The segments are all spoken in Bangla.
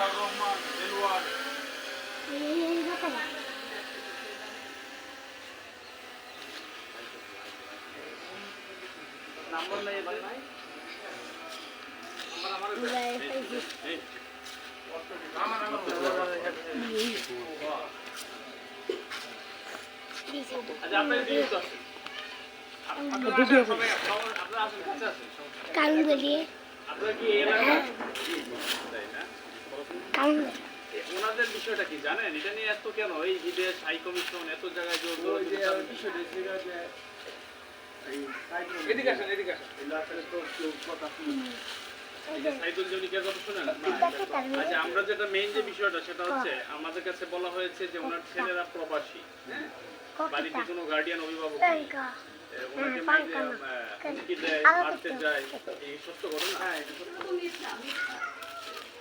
আসার রহমান দেলওয়ার নাম্বার নাই এতে নাই আমার ওনাদের বিষয়টা কি জানেন? এটা নিয়ে এত কেন? এই বিদেশ হাই কমিশন এত জায়গায় জোর জোর এদিকে আসেন এদিকে আসেন। কথা আচ্ছা আমরা যেটা মেইন যে বিষয়টা সেটা হচ্ছে আমাদের কাছে বলা হয়েছে যে ওনার ছেলেরা প্রবাসী হ্যাঁ? বাড়িতে কোনো গার্ডিয়ান অভিভাবক নেই। ওনাকে হ্যাঁ, মারতে যায়। এই সত্য ঘটনা?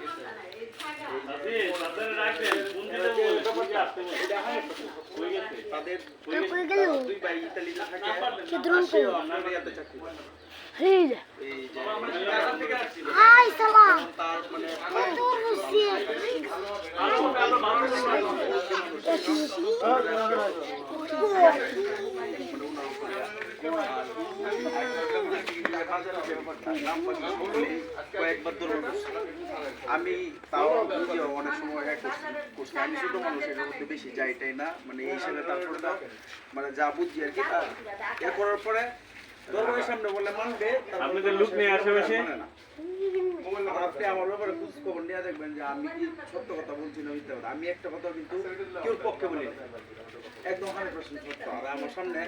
বাজারে একটা ডিপার্টমেন্টাল স্টোর আছে আমার। আপনি সাবধানে রাখবেন কোন দিকে বলবেন আসতে বলবেন হয়ে গেছে তাদের না কই গেল দুই ভাই ইতালিতে থাকে কি দ্রুণ আসে নামিয়াতে চাকরি করে। হেই এই যে এখান থেকে আসছি হাই সালাম আমি তাও অনেক সময় করছি। আমি ছোট মানুষ এর মধ্যে বেশি যাইটাই না। মানে এই হিসেবে তারপরে মানে যা বুঝছি আর কি তা এ করার পরে দরবারের সামনে বলে মানবে আপনাদের লোক নেই আশেপাশে? মানে আপনি আমার ব্যাপারে খোঁজ খবর নিয়ে দেখবেন যে আমি সত্য কথা বলছি না মিথ্যা কথা। আমি একটা কথা কিন্তু কেউ পক্ষে বলি একদম হান্ড্রেড পার্সেন্ট সত্য। আর আমার সামনে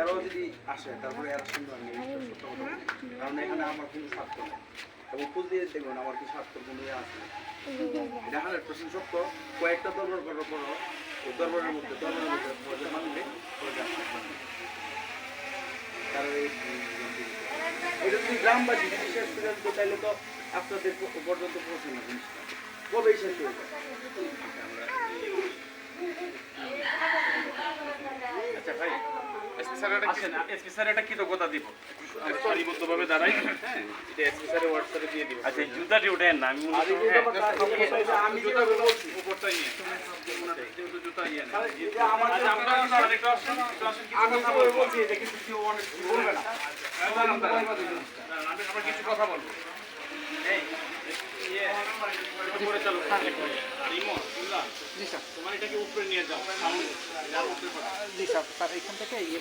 এরাও যদি আসে তারপরে এর সামনে আমি সত্য কথা কারণ এখানে আমার কোনো স্বার্থ নেই। এবং খোঁজ দিয়ে দেখবেন আমার কি স্বার্থ কোনো ইয়ে আছে। এটা হান্ড্রেড পার্সেন্ট সত্য। কয়েকটা দরবার করার পরও দরবারের মধ্যে দরবারের মধ্যে মানবে কারণ এই এটা যদি গ্রামবাসী যদি শেষ করে তাহলে তো আপনাদের পর্যন্ত পৌঁছে না জিনিসটা। কবেই শেষ হয়ে যাবে? আচ্ছা ভাই এসপি স্যার এটা কৃতজ্ঞতা দিব। সারিবদ্ধভাবে দাঁড়াই। হ্যাঁ এটা এসপি স্যারের হোয়াটসঅ্যাপে দিয়ে দিব। আচ্ছা জুতাটি ওঠেন না আমি আর এই যে ব্যাপারটা, এই যে আমি যেভাবে বলছি উপরটাই নিয়ে। স্যার স্যার উপরে নিয়ে যাও জি স্যার স্যার এখান থেকে ইয়ে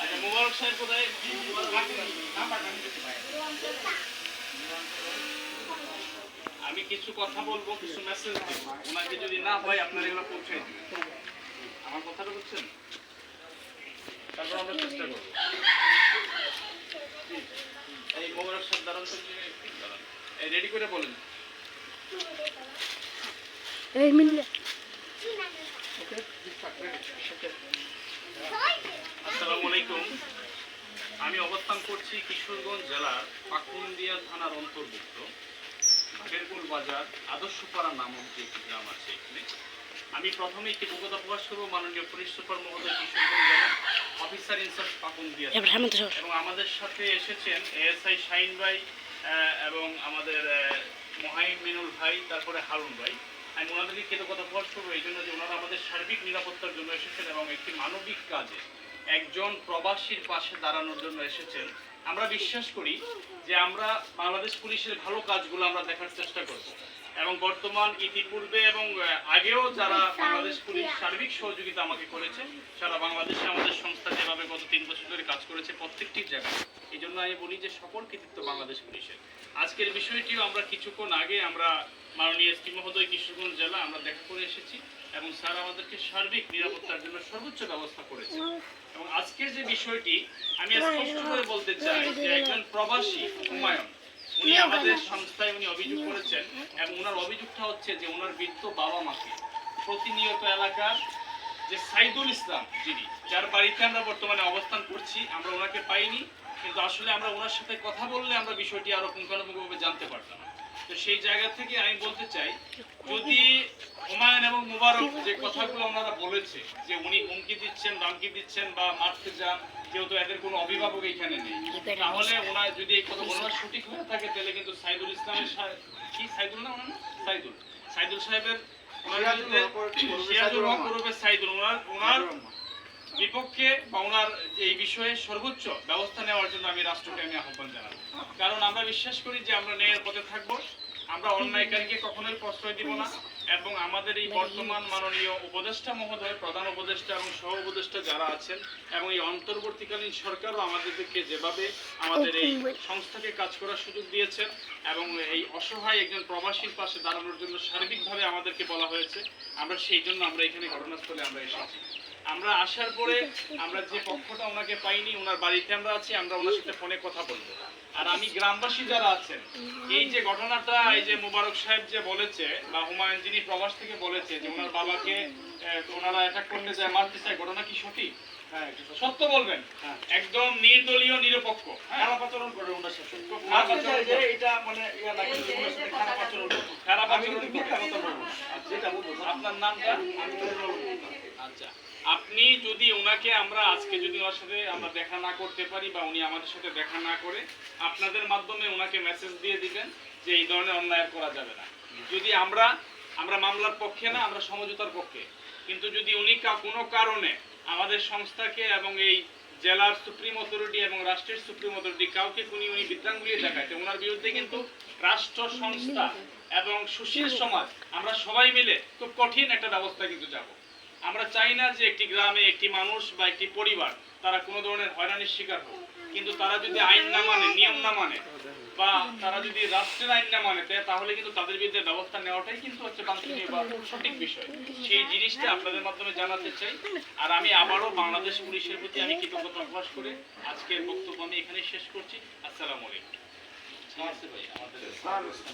আচ্ছা মোবারক সাহেব কোথায় মোবারক সাহেব নাম্বারটা আমি দিতে পারি আমি কিছু কথা বলব কিছু মেসেজ দিব। ওনাকে যদি না হয় আপনার এগুলো পৌঁছে দিবেন। আমার কথাটা বুঝছেন? তারপর আমরা চেষ্টা করব। এই মোবারক সাহেব দাঁড়ান এই রেডি করে বলেন। এই আসসালামু আলাইকুম। আমি অবস্থান করছি কিশোরগঞ্জ জেলার পাকুন্দিয়া থানার অন্তর্ভুক্ত। শেরপুর বাজার আদর্শপাড়া নামক যে গ্রাম আছে এখানে। আমি প্রথমেই কৃতজ্ঞতা প্রকাশ করব মাননীয় পুলিশ সুপার মহোদয় কিশোরগঞ্জ জেলা অফিসার ইনচার্জ পাকুন্দিয়া এবং আমাদের সাথে এসেছেন এএসআই শাহিন ভাই এবং আমাদের মহাইমিনুল ভাই তারপরে হারুন ভাই। আমি ওনাদেরকে কৃতজ্ঞতা প্রকাশ করব এই জন্য যে ওনারা আমাদের সার্বিক নিরাপত্তার জন্য এসেছেন এবং একটি মানবিক কাজে একজন প্রবাসীর পাশে দাঁড়ানোর জন্য এসেছেন। আমরা বিশ্বাস করি যে আমরা বাংলাদেশ পুলিশের ভালো কাজগুলো আমরা দেখার চেষ্টা করব। এবং বর্তমান ইতিপূর্বে এবং আগেও যারা বাংলাদেশ পুলিশ সার্বিক সহযোগিতা আমাকে করেছে সারা বাংলাদেশে আমাদের সংস্থা যেভাবে গত তিন বছর ধরে কাজ করেছে প্রত্যেকটি জায়গায় এই জন্য আমি বলি যে সকল কৃতিত্ব বাংলাদেশ পুলিশের। আজকের বিষয়টিও আমরা কিছুক্ষণ আগে আমরা মাননীয় এসপি মহোদয় কিশোরগঞ্জ জেলা আমরা দেখা করে এসেছি এবং স্যার আমাদেরকে সার্বিক নিরাপত্তার জন্য সর্বোচ্চ ব্যবস্থা করেছে এবং আজকের যে বিষয়টি আমি স্পষ্ট করে বলতে চাই যে একজন প্রবাসী হুমায়ুন উনি আমাদের সংস্থায় উনি অভিযোগ করেছেন এবং ওনার অভিযোগটা হচ্ছে যে ওনার বৃদ্ধ বাবা মাকে প্রতিনিয়ত এলাকার যে সাইদুল ইসলাম যিনি, যার বাড়িতে আমরা বর্তমানে অবস্থান করছি, আমরা ওনাকে পাইনি, কিন্তু আসলে আমরা ওনার সাথে কথা বললে আমরা বিষয়টি আরও পুঙ্খানুপুঙ্খভাবে জানতে পারতাম। তো সেই জায়গা থেকে আমি বলতে চাই, যদি হুমায়ুন এবং মুবারক যে কথাগুলো ওনারা বলেছে যে উনি হুমকি দিচ্ছেন ধমকি দিচ্ছেন বা মারতে যান যেহেতু এদের কোনো অভিভাবক এখানে নেই। তাহলে ওনার যদি এই কথা ওনার সঠিক হয়ে থাকে তাহলে কিন্তু সাইদুল ইসলামের কি সাইদুল না ওনার নাম? সাইদুল। সাইদুল সাহেবের সিরাজুল হক ওরফে সাইদুল। ওনার ওনার বিপক্ষে বা ওনার এই বিষয়ে সর্বোচ্চ ব্যবস্থা নেওয়ার জন্য আমি রাষ্ট্রকে আমি আহ্বান জানাব। কারণ আমরা বিশ্বাস করি যে আমরা ন্যায়ের পথে থাকব। আমরা অন্যায়কারীকে কখনোই প্রশ্রয় দিব না এবং আমাদের এই বর্তমান মাননীয় উপদেষ্টা মহোদয় প্রধান উপদেষ্টা এবং সহ উপদেষ্টা যারা আছেন এবং এই অন্তর্বর্তীকালীন সরকারও আমাদেরকে যেভাবে আমাদের এই সংস্থাকে কাজ করার সুযোগ দিয়েছেন এবং এই অসহায় একজন প্রবাসীর পাশে দাঁড়ানোর জন্য সার্বিকভাবে আমাদেরকে বলা হয়েছে আমরা সেই জন্য আমরা এখানে ঘটনাস্থলে আমরা এসেছি। আমরা আসার পরে আমরা যে পক্ষটা ওনাকে পাইনি ওনার বাড়িতে আমরা আছি আমরা ওনার সাথে ফোনে কথা বলব। আর আমি গ্রামবাসী যারা আছেন এই যে ঘটনাটা এই যে মুবারক সাহেব যে বলেছে বা হুমায়ুন যিনি প্রবাস থেকে বলেছে যে ওনার বাবাকে ওনারা অ্যাটাক করতে যায় মারতে চায় ঘটনা কি সঠিক? সত্য বলবেন? একদম নির্দলীয় নিরপেক্ষ হ্যাঁ? খারাপ আচরণ করে ওনার সাথে। এটা মানে ইয়া খারাপ আচরণ খারাপ আচরণ বলব আপনার নামটা? আমি আচ্ছা। আপনি যদি ওনাকে আমরা আজকে যদি ওনার সাথে আমরা দেখা না করতে পারি বা উনি আমাদের সাথে দেখা না করে, আপনাদের মাধ্যমে ওনাকে মেসেজ দিয়ে দিবেন যে এই ধরনের অন্যায় করা যাবে না। যদি আমরা আমরা মামলার পক্ষে না, আমরা সমঝোতার পক্ষে। কিন্তু যদি উনি কোনো কারণে আমাদের সংস্থাকে এবং এই জেলার সুপ্রিম অথরিটি এবং রাষ্ট্রের সুপ্রিম অথরিটি কাউকে উনি উনি বিদ্যাঙ্গুলি দেখায় ওনার বিরুদ্ধে কিন্তু রাষ্ট্র, সংস্থা এবং সুশীল সমাজ, আমরা সবাই মিলে খুব কঠিন একটা ব্যবস্থা কিন্তু যাব। আমরা চাই না যে একটি গ্রামে একটি মানুষ বা একটি পরিবার তারা কোনো ধরনের হয়রানির শিকার হোক। কিন্তু তারা যদি আইন না মানে নিয়ম না মানে বা তারা যদি রাষ্ট্রের আইন না মানে তাহলে কিন্তু তাদের বিরুদ্ধে ব্যবস্থা নেওয়াটাই কিন্তু হচ্ছে বাঞ্ছনীয় বা সঠিক বিষয়। সেই জিনিসটা আপনাদের মাধ্যমে জানাতে চাই। আর আমি আবারও বাংলাদেশ পুলিশের প্রতি আমি কৃতজ্ঞতা প্রকাশ করে আজকের বক্তব্য আমি এখানেই শেষ করছি। আসসালামু আলাইকুম। আছে ভাই, আমাদের